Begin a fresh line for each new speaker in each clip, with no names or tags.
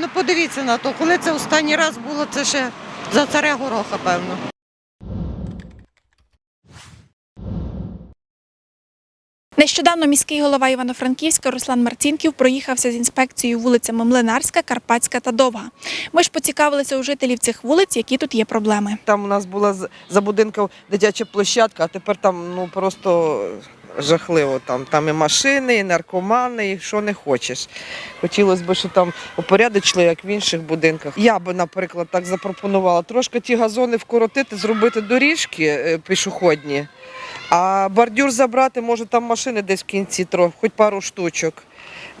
Ну подивіться на то, коли це останній раз було, це ще за царя гороха, певно.
Нещодавно міський голова Івано-Франківська Руслан Марцінків проїхався з інспекцією вулицями Млинарська, Карпатська та Довга. Ми ж поцікавилися у жителів цих вулиць, які тут є проблеми.
Там у нас була з- за будинком дитяча площадка, а тепер там ну просто жахливо. Там, там і машини, і наркомани, і що не хочеш. Хотілося б, щоб там упорядочили, як в інших будинках. Я би, наприклад, так запропонувала трошки ті газони вкоротити, зробити доріжки е, пішохідні, а бордюр забрати, може там машини десь в кінці трохи, хоч пару штучок.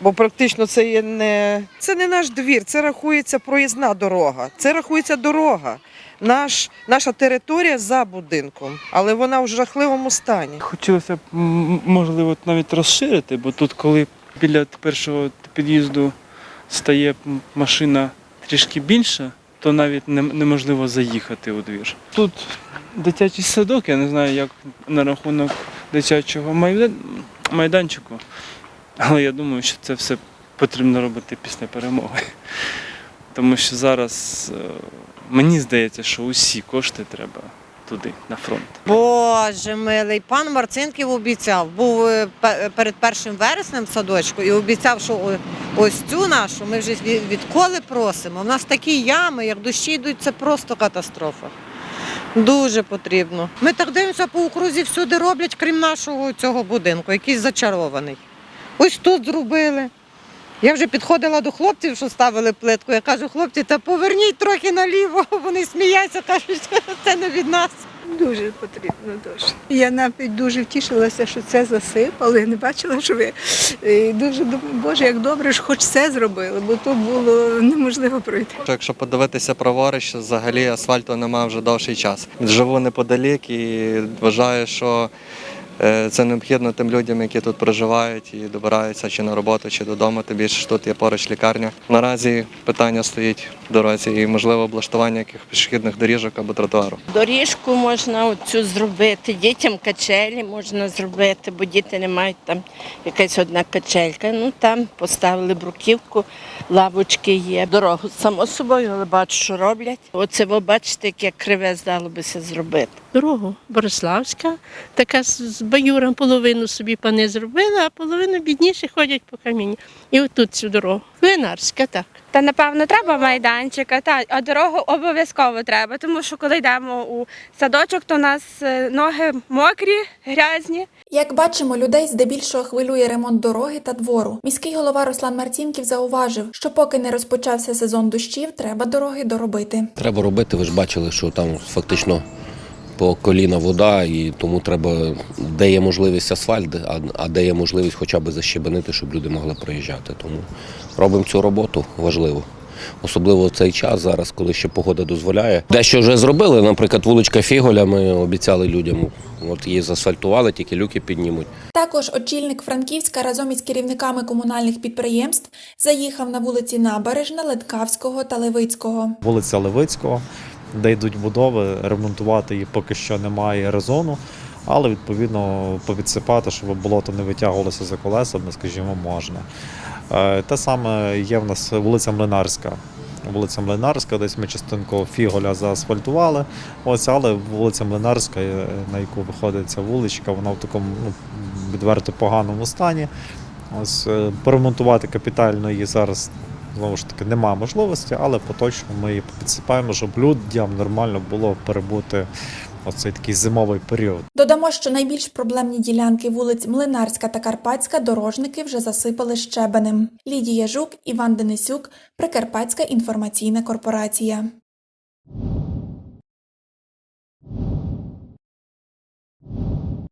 Бо практично це є не це не наш двір, це рахується проїзна дорога. Це рахується дорога. Наш, наша територія за будинком, але вона в жахливому стані.
Хотілося б, можливо, навіть розширити, бо тут, коли біля першого під'їзду стає машина трішки більша, то навіть неможливо заїхати у двір. Тут дитячий садок, я не знаю, як на рахунок дитячого майданчику, але я думаю, що це все потрібно робити після перемоги. Тому що зараз е, мені здається, що усі кошти треба туди, на фронт.
Боже милий, пан Марцинків обіцяв, був е, перед першим вереснем в садочку і обіцяв, що ось цю нашу ми вже відколи просимо. У нас такі ями, як дощі йдуть, це просто катастрофа. Дуже потрібно. Ми так дивимося по окрузі, всюди роблять, крім нашого цього будинку, якийсь зачарований. Ось тут зробили. Я вже підходила до хлопців, що ставили плитку. Я кажу, хлопці, та поверніть трохи наліво. Вони сміються, кажуть, це не від нас.
Дуже потрібно дуже. Я навіть дуже втішилася, що це засипали. Не бачила, що ви І дуже думаю, боже, як добре, що хоч це зробили, бо тут було неможливо пройти.
Якщо подивитися праворуч, взагалі асфальту немає вже довший час. Живу неподалік і вважаю, що е, це необхідно тим людям, які тут проживають і добираються чи на роботу, чи додому. Тим більше тут є поруч лікарня. Наразі питання стоїть в дорозі і можливо облаштування яких пішохідних доріжок або тротуару.
Доріжку можна оцю зробити, дітям качелі можна зробити, бо діти не мають там якась одна качелька. Ну там поставили бруківку, лавочки є. Дорогу само собою, але бачу, що роблять. Оце ви бачите, яке криве здало бися зробити.
Дорогу Бориславська, така з баюром половину собі пани зробили, а половину бідніші ходять по камінню. І отут цю дорогу. Линарська, так.
Та напевно треба майданчика, та а дорогу обов'язково треба, тому що коли йдемо у садочок, то у нас е, ноги мокрі, грязні.
Як бачимо, людей здебільшого хвилює ремонт дороги та двору. Міський голова Руслан Марцінків зауважив, що поки не розпочався сезон дощів, треба дороги доробити.
Треба робити, ви ж бачили, що там фактично по коліна вода, і тому треба, де є можливість асфальт, а, а де є можливість хоча б защебенити, щоб люди могли проїжджати. Тому робимо цю роботу важливо. Особливо в цей час зараз, коли ще погода дозволяє. Дещо вже зробили, наприклад, вуличка Фіголя, ми обіцяли людям, от її засфальтували, тільки люки піднімуть.
Також очільник Франківська разом із керівниками комунальних підприємств заїхав на вулиці Набережна, Леткавського та Левицького.
вулиця Левицького, де йдуть будови, ремонтувати її поки що немає резону, але відповідно повідсипати, щоб болото не витягувалося за колесами, скажімо, можна. Е, Те саме є в нас вулиця Млинарська. Вулиця Млинарська, десь ми частинку Фіголя заасфальтували. Ось, але вулиця Млинарська, е, на яку виходить ця вуличка, вона в такому ну, відверто поганому стані. Ось е, поремонтувати капітально її зараз знову ж таки немає можливості, але поточно ми її підсипаємо, щоб людям нормально було перебути оцей такий зимовий період.
Додамо, що найбільш проблемні ділянки вулиць Млинарська та Карпатська дорожники вже засипали щебенем. Лідія Жук, Іван Денисюк, Прикарпатська інформаційна корпорація.